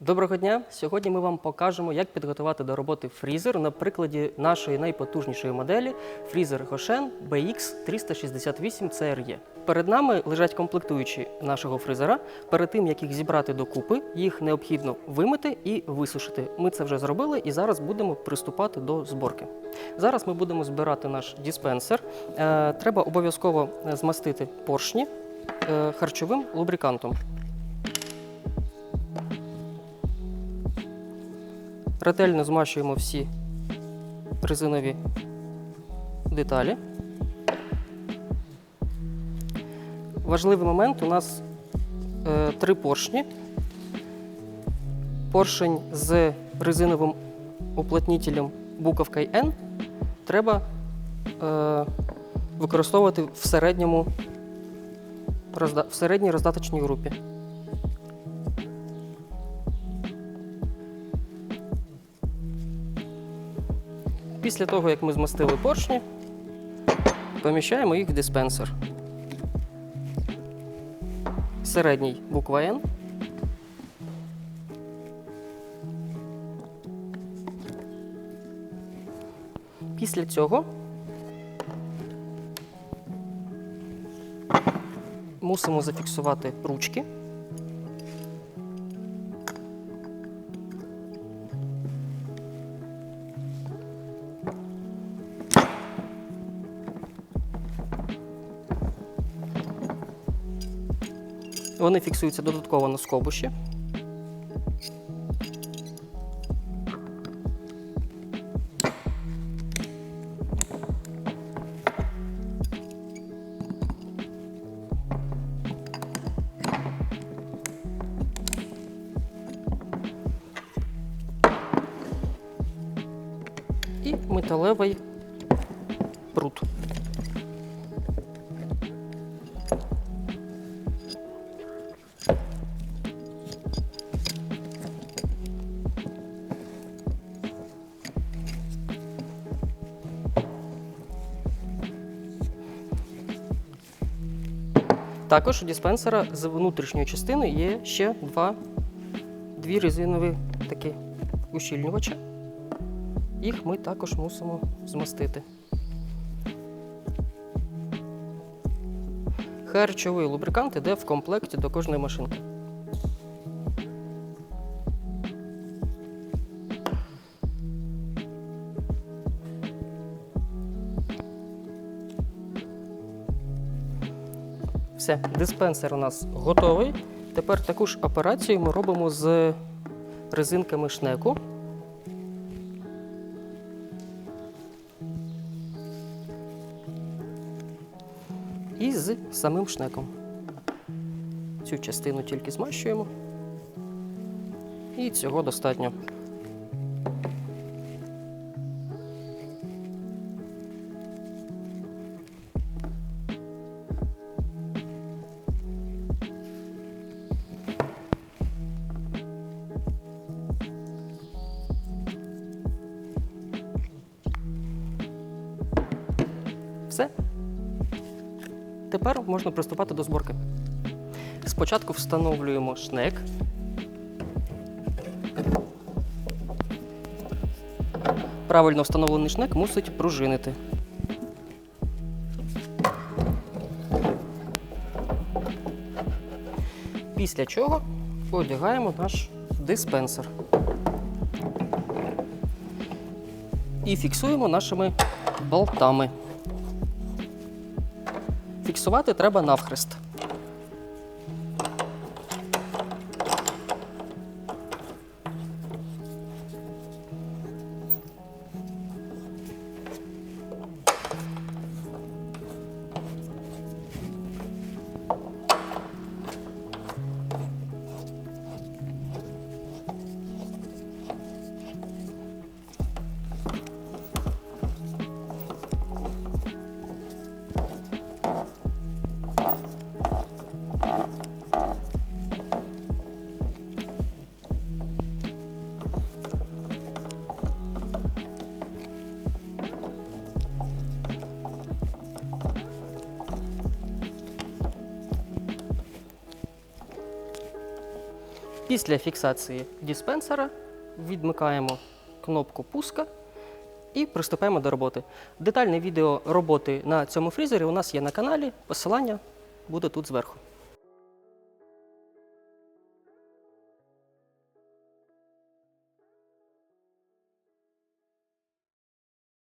Доброго дня! Сьогодні ми вам покажемо, як підготувати до роботи фрізер на прикладі нашої найпотужнішої моделі фрізер Goshen BX 368 CRE. Перед нами лежать комплектуючі нашого фрезера. Перед тим як їх зібрати докупи, їх необхідно вимити і висушити. Ми це вже зробили і зараз будемо приступати до зборки. Зараз ми будемо збирати наш диспенсер. Е, Треба обов'язково змастити поршні е, харчовим лубрикантом. Ретельно змащуємо всі резинові деталі. Важливий момент у нас е, три поршні. Поршень з резиновим уплотнителем буковкою N треба е, використовувати в середньому в середній роздаточній групі. Після того, як ми змастили поршні, поміщаємо їх в диспенсер. Середній буква N. Після цього мусимо зафіксувати ручки. Вони фіксуються додатково на скобуші. Металевий прут. Також у диспенсера з внутрішньої частини є ще два, дві резинові такі ущільнювачі. Їх ми також мусимо змастити. Харчовий лубрикант іде в комплекті до кожної машинки. Все, диспенсер у нас готовий. Тепер таку ж операцію ми робимо з резинками шнеку. І з самим шнеком. Цю частину тільки змащуємо. І цього достатньо. Все. Тепер можна приступати до зборки. Спочатку встановлюємо шнек. Правильно встановлений шнек мусить пружинити. Після чого одягаємо наш диспенсер. І фіксуємо нашими болтами. Фіксувати треба навхрест. Після фіксації диспенсера відмикаємо кнопку пуска і приступаємо до роботи. Детальне відео роботи на цьому фрізері у нас є на каналі. Посилання буде тут зверху.